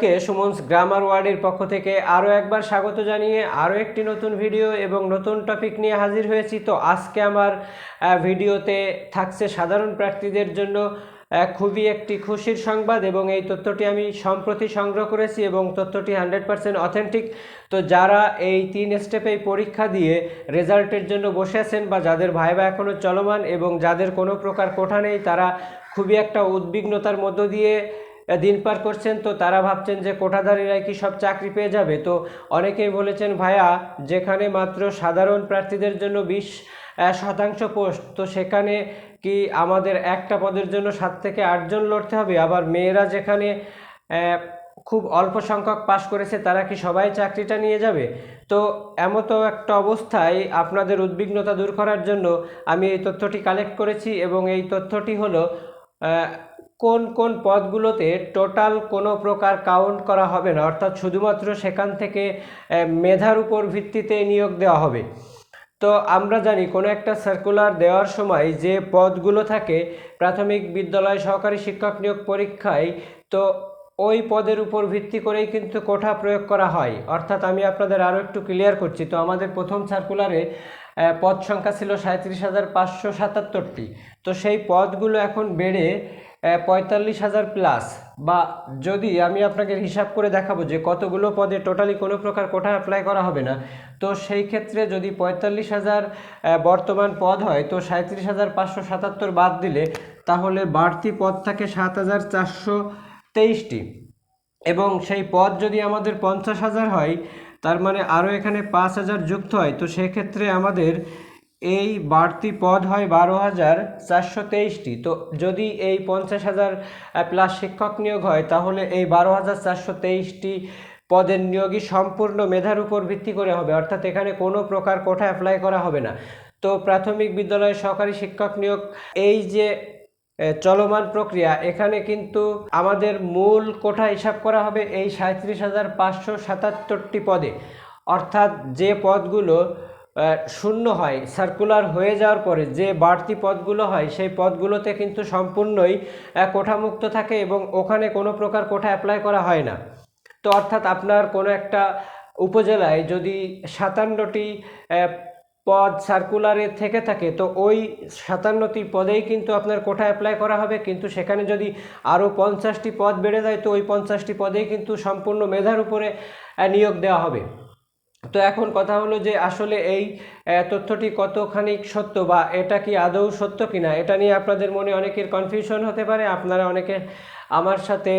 সবাইকে সুমনস গ্রামার ওয়ার্ডের পক্ষ থেকে আরও একবার স্বাগত জানিয়ে আরও একটি নতুন ভিডিও এবং নতুন টপিক নিয়ে হাজির হয়েছি। তো আজকে আমার ভিডিওতে থাকছে সাধারণ প্রার্থীদের জন্য খুবই একটি খুশির সংবাদ এবং এই তথ্যটি আমি সম্প্রতি সংগ্রহ করেছি এবং তথ্যটি হান্ড্রেড পার্সেন্ট অথেন্টিক। তো যারা এই তিন স্টেপেই পরীক্ষা দিয়ে রেজাল্টের জন্য বসে আছেন বা যাদের ভাইবা এখনও চলমান এবং যাদের কোনো প্রকার কোঠা নেই, তারা খুবই একটা উদ্বিগ্নতার মধ্য দিয়ে দিন পার করছেন, তো তারা ভাবছেন যে কোঠাধারীরাই কি সব চাকরি পেয়ে যাবে? তো অনেকেই বলেছেন, ভাইয়া, যেখানে মাত্র সাধারণ প্রার্থীদের জন্য বিশ শতাংশ পোস্ট, তো সেখানে কি আমাদের একটা পদের জন্য সাত থেকে আটজন লড়তে হবে? আবার মেয়েরা যেখানে খুব অল্প সংখ্যক পাশ করেছে, তারা কি সবাই চাকরিটা নিয়ে যাবে? তো এমতো একটা অবস্থায় আপনাদের উদ্বিগ্নতা দূর করার জন্য আমি এই তথ্যটি কালেক্ট করেছি এবং এই তথ্যটি হলো কোন কোন পদগুলোতে টোটাল কোনো প্রকার কাউন্ট করা হবে না, অর্থাৎ শুধুমাত্র সেখান থেকে মেধার উপর ভিত্তিতে নিয়োগ দেওয়া হবে। তো আমরা জানি কোনো একটা সার্কুলার দেওয়ার সময় যে পদগুলো থাকে, প্রাথমিক বিদ্যালয় সহকারী শিক্ষক নিয়োগ পরীক্ষায়, তো ওই পদের উপর ভিত্তি করেই কিন্তু কোঠা প্রয়োগ করা হয়। অর্থাৎ আমি আপনাদের আরও একটু ক্লিয়ার করছি। তো আমাদের প্রথম সার্কুলারে পদ সংখ্যা ছিল সাঁত্রিশ হাজার পাঁচশো সাতাত্তরটি। তো সেই পদগুলো এখন বেড়ে পঁয়তাল্লিশ হাজার প্লাস বা যদি আমি আপনাকে হিসাব করে দেখাবো যে কতগুলো পদে টোটালি কোনো প্রকার কোঠা অ্যাপ্লাই করা হবে না, তো সেই ক্ষেত্রে যদি পঁয়তাল্লিশ হাজার বর্তমান পদ হয়, তো সাঁত্রিশ হাজার পাঁচশো সাতাত্তর বাদ দিলে তাহলে বাড়তি পদ থাকে সাত হাজার চারশো তেইশটি। এবং সেই পদ যদি আমাদের পঞ্চাশ হাজার হয় তার মানে আরও এখানে পাঁচ হাজার যুক্ত হয়। তো সেক্ষেত্রে আমাদের এই বাড়তি পদ হয় বারো হাজার চারশো তেইশটি। তো যদি এই পঞ্চাশ হাজার প্লাস শিক্ষক নিয়োগ হয়, তাহলে এই বারো হাজার চারশো তেইশটি পদের নিয়োগই সম্পূর্ণ মেধার উপর ভিত্তি করে হবে। অর্থাৎ এখানে কোনো প্রকার কোঠা অ্যাপ্লাই করা হবে না। তো প্রাথমিক বিদ্যালয়ের সহকারী শিক্ষক নিয়োগ, এই যে চলমান প্রক্রিয়া। এখানে কিন্তু আমাদের মূল কোঠা হিসাব করা হবে এই সাঁত্রিশ হাজার পাঁচশো সাতাত্তরটি পদে। অর্থাৎ যে পদগুলো শূন্য হয় সার্কুলার হয়ে যাওয়ার পরে যে বাড়তি পদগুলো হয়, সেই পদগুলোতে কিন্তু সম্পূর্ণই কোঠামুক্ত থাকে এবং ওখানে কোনো প্রকার কোঠা অ্যাপ্লাই করা হয় না। তো অর্থাৎ আপনার কোনো একটা উপজেলায় যদি সাতান্নটি পদ সার্কুলারে থেকে থাকে, তো ওই সাতান্নটি পদেই কিন্তু আপনার কোঠা অ্যাপ্লাই করা হবে। কিন্তু সেখানে যদি আরও পঞ্চাশটি পদ বেড়ে যায়, তো ওই পঞ্চাশটি পদেই কিন্তু সম্পূর্ণ মেধার উপরে নিয়োগ দেওয়া হবে। তো এখন কথা হলো যে আসলে এই তথ্যটি কতখানি সত্য বা এটা কি আদৌ সত্য কিনা, এটা নিয়ে আপনাদের মনে অনেকের কনফিউশন হতে পারে। আপনারা অনেকে আমার সাথে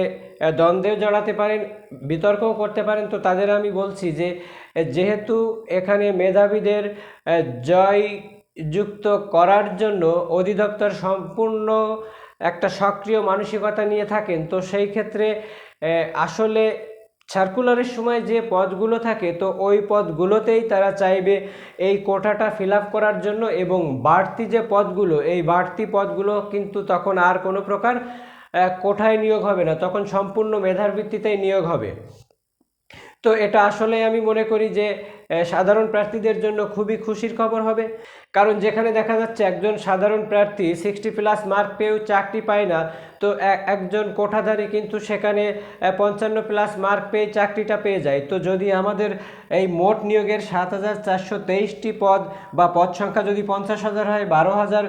দ্বন্দ্বেও জড়াতে পারেন, বিতর্কও করতে পারেন। তো তাদের আমি বলছি যে যেহেতু এখানে মেধাবীদের জয় যুক্ত করার জন্য অধিদপ্তর সম্পূর্ণ একটা সক্রিয় মানসিকতা নিয়ে থাকেন, তো সেই ক্ষেত্রে আসলে সার্কুলারের সময় যে পদগুলো থাকে, তো ওই পদগুলোতেই তারা চাইবে এই কোটাটা ফিল করার জন্য এবং বাড়তি যে পদগুলো, এই বাড়তি পদগুলো কিন্তু তখন আর কোনো প্রকার কোঠায় নিয়োগ হবে না, তখন সম্পূর্ণ মেধার ভিত্তিতেই নিয়োগ হবে। তো এটা আসলে আমি মনে করি যে সাধারণ প্রার্থীদের জন্য খুবই খুশির খবর হবে। কারণ যেখানে দেখা যাচ্ছে একজন সাধারণ প্রার্থী সিক্সটি প্লাস মার্ক পেয়েও চাকরি পায় না, তো একজন কোঠাধারী কিন্তু সেখানে পঞ্চান্ন প্লাস মার্ক পেয়ে চাকরিটা পেয়ে যায়। তো যদি আমাদের এই মোট নিয়োগের সাত হাজার চারশো তেইশটি পদ বা পদ সংখ্যা যদি পঞ্চাশ হাজার হয়, বারো হাজার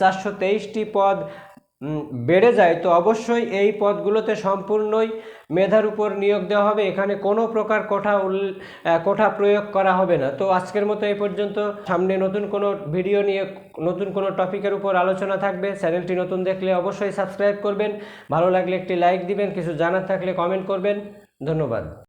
চারশো তেইশটি পদ বেড়ে যায়, তো অবশ্যই এই পদগুলোতে সম্পূর্ণই মেধার উপর নিয়োগ দেওয়া হবে। এখানে কোনো প্রকার কোঠা উল- কোঠা প্রয়োগ করা হবে না। তো আজকের মতো এই পর্যন্ত। সামনে নতুন কোনো ভিডিও নিয়ে, নতুন কোনো টপিকের উপর আলোচনা থাকবে। চ্যানেলটি নতুন দেখলে অবশ্যই সাবস্ক্রাইব করবেন। ভালো লাগলে একটি লাইক দিবেন, কিছু জানার থাকলে কমেন্ট করবেন। ধন্যবাদ।